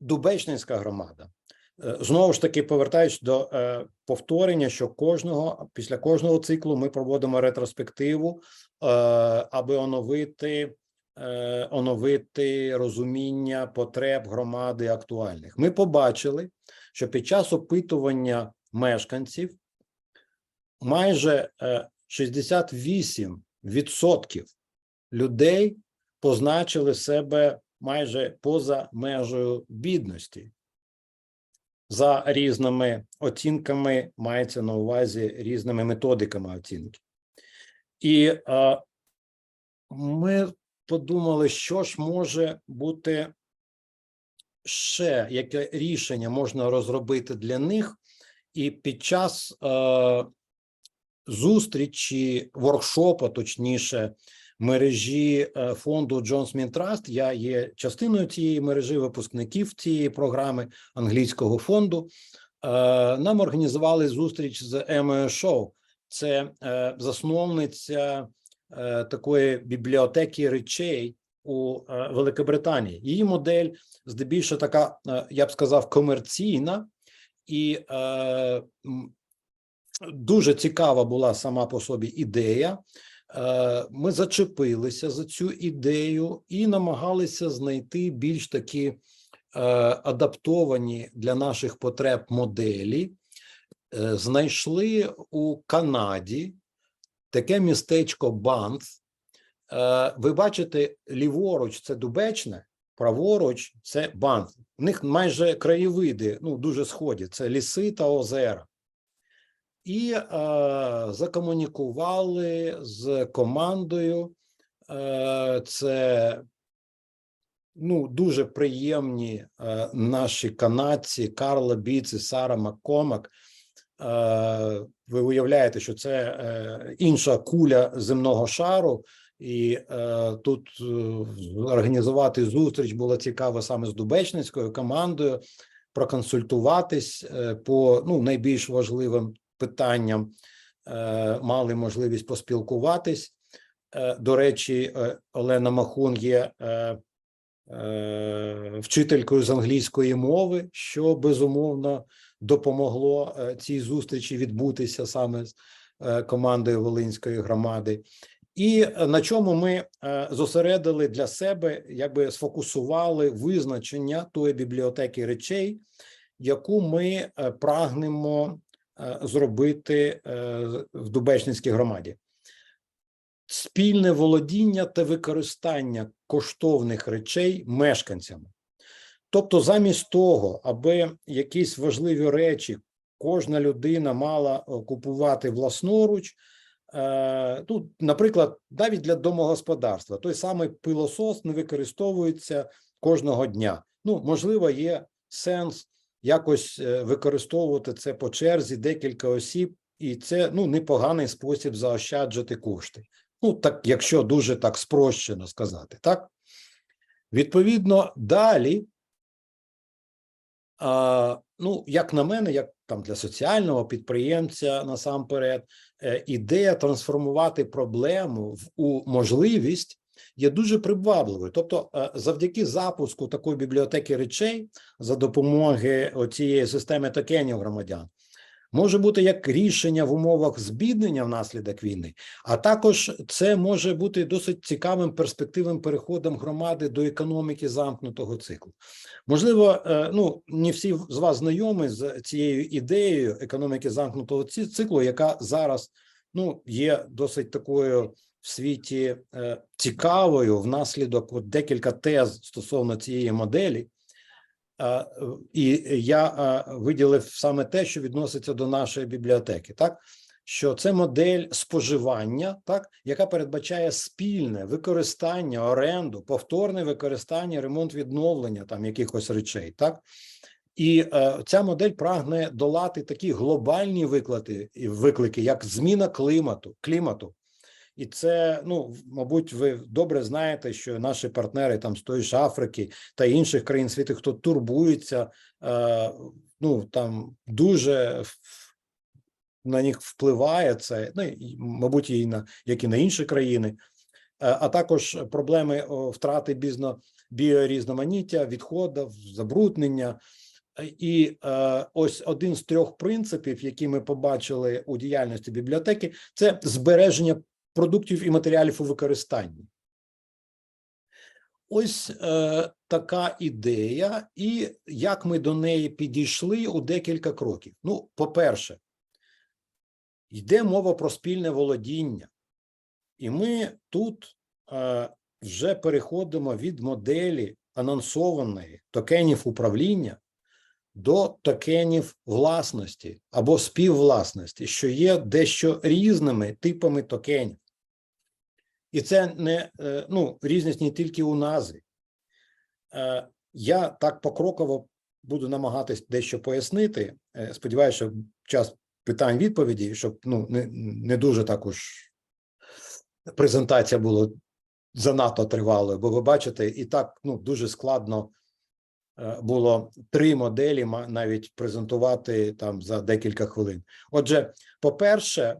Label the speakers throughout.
Speaker 1: Дубечнинська громада. Е, Знову ж таки, повертаючись до е, повторення, що кожного після кожного циклу ми проводимо ретроспективу, е, аби оновити, е, оновити розуміння потреб громади актуальних. Ми побачили, що під час опитування мешканців майже е, 68% людей позначили себе майже поза межею бідності. За різними оцінками мається на увазі різними методиками оцінки. І е, ми подумали, що ж може бути ще, яке рішення можна розробити для них, і під час е, зустрічі, воркшопа, точніше, мережі е, фонду Джон Сміт Траст. Я є частиною цієї мережі випускників цієї програми англійського фонду. Е, Нам організували зустріч з Емою Шоу. Це е, засновниця такої бібліотеки речей у Великобританії. Її модель здебільшого така, я б сказав, комерційна і дуже цікава була сама по собі ідея. Е, Ми зачепилися за цю ідею і намагалися знайти більш такі е, адаптовані для наших потреб моделі. Е, Знайшли у Канаді таке містечко Банф. Ви бачите, ліворуч це Дубечне, праворуч це Банф. У них майже краєвиди ну, дуже сході. Це ліси та озера і е, закомунікували з командою. Е, це ну, дуже приємні е, наші канадці Карла Біц і Сара Маккомак. Е, ви уявляєте, що це е, інша куля земного шару, і е, тут е, організувати зустріч було цікаво саме з Дубечницькою командою, проконсультуватись е, по ну, найбільш важливим питанням е, мали можливість поспілкуватись. Е, До речі, е, Олена Махун є вчителькою з англійської мови, що безумовно допомогло цій зустрічі відбутися саме з командою Волинської громади. І на чому ми зосередили для себе, якби сфокусували визначення тої бібліотеки речей, яку ми прагнемо зробити е, в Дубечницькій громаді. Спільне володіння та використання коштовних речей мешканцями. Тобто, замість того, аби якісь важливі речі кожна людина мала е, купувати власноруч, е, ну, наприклад, навіть для домогосподарства, той самий пилосос не використовується кожного дня. Ну, можливо, є сенс якось е, використовувати це по черзі декілька осіб, і це ну непоганий спосіб заощаджувати кошти. Ну, так, якщо дуже так спрощено сказати, так? Відповідно, далі, а, ну, як на мене, як там для соціального підприємця насамперед, е, ідея трансформувати проблему в у можливість є дуже привабливою. Тобто, е, завдяки запуску такої бібліотеки речей за допомоги цієї системи токенів громадян. Може бути як рішення в умовах збіднення внаслідок війни, а також це може бути досить цікавим перспективним переходом громади до економіки замкнутого циклу. Можливо, е, ну не всі з вас знайомі з цією ідеєю економіки замкнутого циклу, яка зараз ну є досить такою в світі е, цікавою внаслідок от декілька тез стосовно цієї моделі. Е, І я виділив саме те, що відноситься до нашої бібліотеки, так що це модель споживання, так яка передбачає спільне використання, оренду, повторне використання, ремонт відновлення там якихось речей, так і е, ця модель прагне долати такі глобальні виклики, виклики, як зміна клімату, клімату. І це, ну, мабуть, ви добре знаєте, що наші партнери там з тої ж Африки та інших країн світу, хто турбується, е, ну там дуже на них впливає це, ну мабуть, і на як і на інші країни, Е, а також проблеми втрати бізнес біорізноманіття, відходів, забруднення. Е, І е, ось один з трьох принципів, які ми побачили у діяльності бібліотеки, це збереження продуктів і матеріалів у використанні. Ось е, така ідея, і як ми до неї підійшли у декілька кроків. Ну, по-перше, йде мова про спільне володіння, і ми тут е, вже переходимо від моделі анонсованої токенів управління до токенів власності або співвласності, що є дещо різними типами токенів. І це не е, ну, різність не тільки у назві. Е, Я так покроково буду намагатись дещо пояснити. Е, Сподіваюся, що час питань відповіді, щоб ну, не, не дуже також презентація була занадто тривалою, бо ви бачите, і так ну, дуже складно було три моделі навіть презентувати там за декілька хвилин. Отже, по-перше,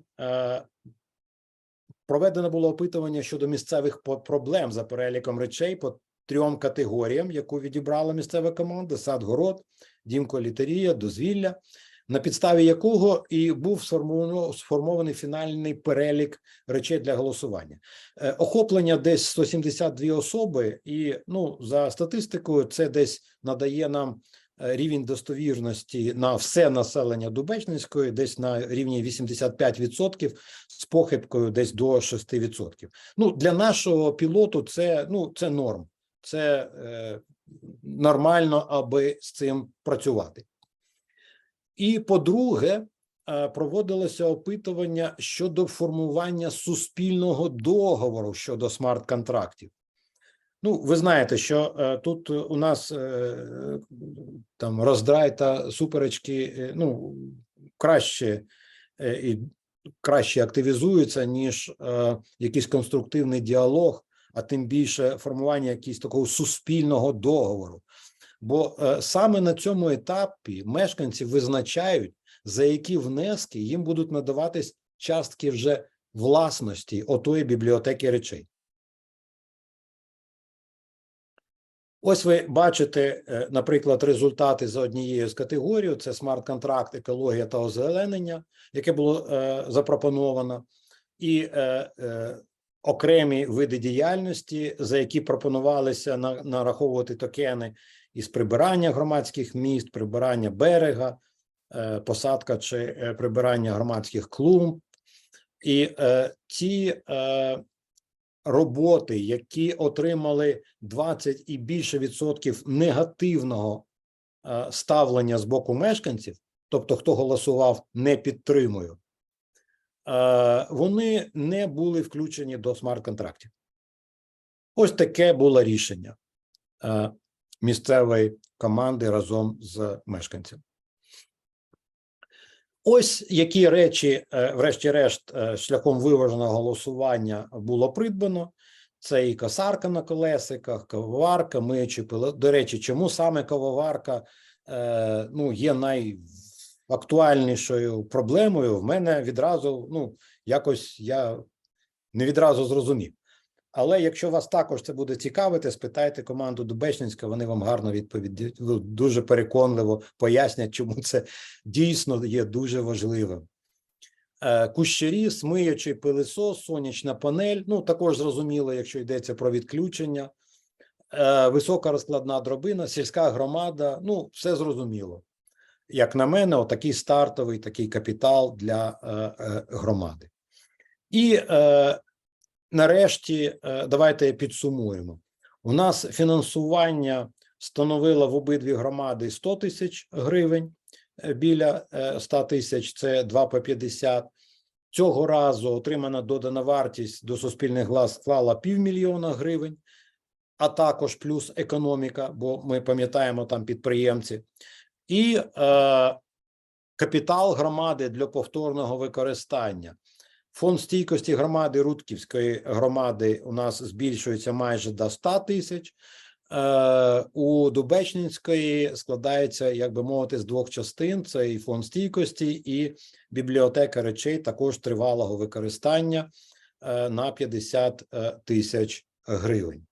Speaker 1: проведено було опитування щодо місцевих проблем за переліком речей по трьом категоріям, яку відібрала місцева команда: сад, город, дім колітерія, дозвілля, на підставі якого і був сформований фінальний перелік речей для голосування. Е, Охоплення десь 172 особи, і ну за статистикою, це десь надає нам рівень достовірності на все населення Дубечницької, десь на рівні 85%, з похибкою десь до 6%. Ну для нашого пілоту це ну це норм, це е, нормально, аби з цим працювати. І по-друге, е, проводилося опитування щодо формування суспільного договору щодо смарт-контрактів. Ну, ви знаєте, що е, тут у нас е, там роздрай та суперечки е, ну, краще е, і краще активізуються, ніж е, якийсь конструктивний діалог, а тим більше формування якогось такого суспільного договору. Бо е, саме на цьому етапі мешканці визначають, за які внески їм будуть надаватись частки вже власності отої бібліотеки речей. Ось ви бачите, е, наприклад, результати за однією з категорій: це смарт-контракт, екологія та озеленення, яке було е, запропоновано, і е, окремі види діяльності, за які пропонувалися нараховувати токени із прибирання громадських міст, прибирання берега, посадка чи прибирання громадських клумб. І е, ці е, роботи, які отримали 20 і більше відсотків негативного е, ставлення з боку мешканців, тобто хто голосував не підтримую, е, вони не були включені до смарт-контрактів. Ось таке було рішення е, місцевої команди разом з мешканцями. Ось які речі, е, врешті-решт, е, шляхом виваженого голосування було придбано. Це і косарка на колесиках, кавоварка, миючі пила. До речі, чому саме кавоварка е, ну, є найактуальнішою проблемою? В мене відразу, ну, якось я не відразу зрозумів. Але якщо вас також це буде цікавити, спитайте команду Дубечницька, вони вам гарно відповідять, ну, дуже переконливо пояснять, чому це дійсно є дуже важливим. Е, Кущері, смиючий пилисос, сонячна панель. Ну також зрозуміло, якщо йдеться про відключення, Е, висока розкладна дробина, сільська громада. Ну, все зрозуміло. Як на мене, отакий стартовий такий капітал для е, громади. І нарешті, е, давайте підсумуємо. У нас фінансування становило в обидві громади 100 тисяч гривень е, біля е, 100 тисяч, це 2 по 50. Цього разу отримана додана вартість до суспільних глас склала півмільйона гривень, а також плюс економіка, бо ми пам'ятаємо там підприємці, і е, капітал громади для повторного використання. Фонд стійкості громади Рудківської громади у нас збільшується майже до 100 тисяч. Е, У Дубечницької складається, як би мовити, з двох частин: це і фонд стійкості, і бібліотека речей також тривалого використання е, на 50 е, тисяч гривень.